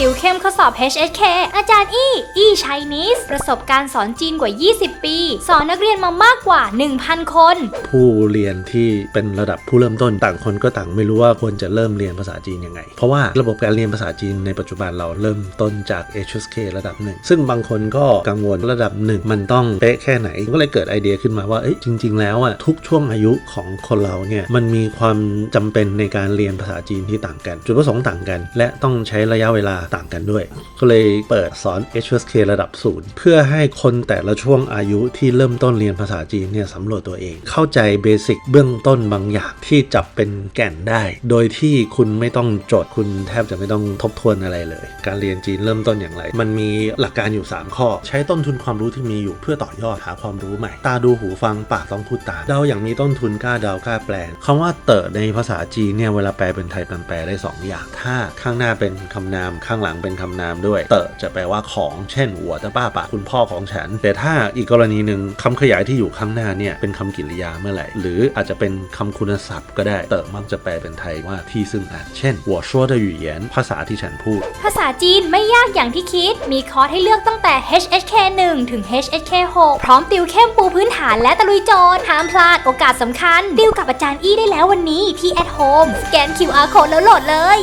ติวเข้มข้อสอบ HSK อาจารย์อี้อี้ชัยนิส ประสบการณ์สอนจีนกว่า 20 ปี สอนนักเรียนมามากกว่า 1,000 คน ผู้เรียนที่เป็นระดับผู้เริ่มต้นต่างคนก็ต่างไม่รู้ว่าควรจะเริ่มเรียนภาษาจีนยังไง เพราะว่าระบบการเรียนภาษาจีนในปัจจุบันเราเริ่มต้นจาก HSK ระดับหนึ่งซึ่งบางคนก็กังวลระดับหนึ่งมันต้องเป๊ะแค่ไหนก็เลยเกิดไอเดียขึ้นมาว่าเอ้ยจริง ๆ แล้วอะทุกช่วงอายุของคนเราเนี่ยมันมีความจำเป็นในการเรียนภาษาจีนที่ต่างกัน จุดประสงค์ต่างกัน และต้องใช้ระยะเวลาต่างกันด้วย ก็เลยเปิดสอน HSK ระดับศูนย์เพื่อให้คนแต่ละช่วงอายุที่เริ่มต้นเรียนภาษาจีนเนี่ยสำรวจตัวเอง เข้าใจเบสิกเบื้องต้นบางอย่างที่จับเป็นแก่นได้ โดยที่คุณไม่ต้องโจทย์คุณแทบจะไม่ต้องทบทวนอะไรเลย การเรียนจีนเริ่มต้นอย่างไร มันมีหลักการอยู่ 3 ข้อ ใช้ต้นทุนความรู้ที่มีอยู่เพื่อต่อยอดหาความรู้ใหม่ ตาดูหูฟังปากต้องพูดตามเดาอย่างมีต้นทุนกล้าเดากล้าแปลงคำว่าเต๋อในภาษาจีนเนี่ยเวลาแปลเป็นไทยมันแปลได้สองอย่าง ถ้าข้างหน้าเป็นคำนามข้าหลังเป็นคำนามด้วย เต๋อจะแปลว่าของ เช่นหัวจะป้าปะคุณพ่อของฉัน แต่ถ้าอีกกรณีหนึ่งคำขยายที่อยู่ข้างหน้าเนี่ยเป็นคำกริยาเมื่อไหร่ หรืออาจจะเป็นคำคุณศัพท์ก็ได้ เต๋อมักจะแปลเป็นไทยว่าที่ซึ่งอ่านเช่น我说的语言ภาษาที่ฉันพูด ภาษาจีนไม่ยากอย่างที่คิด มีคอร์สให้เลือกตั้งแต่ HSK 1 ถึง HSK 6 พร้อมติวเข้มปูพื้นฐานและตะลุยโจทย์ห้ามพลาดโอกาสสำคัญ ติวกับอาจารย์อี้ได้แล้ววันนี้ที่ at home สแกน QR code แล้วโหลดเลย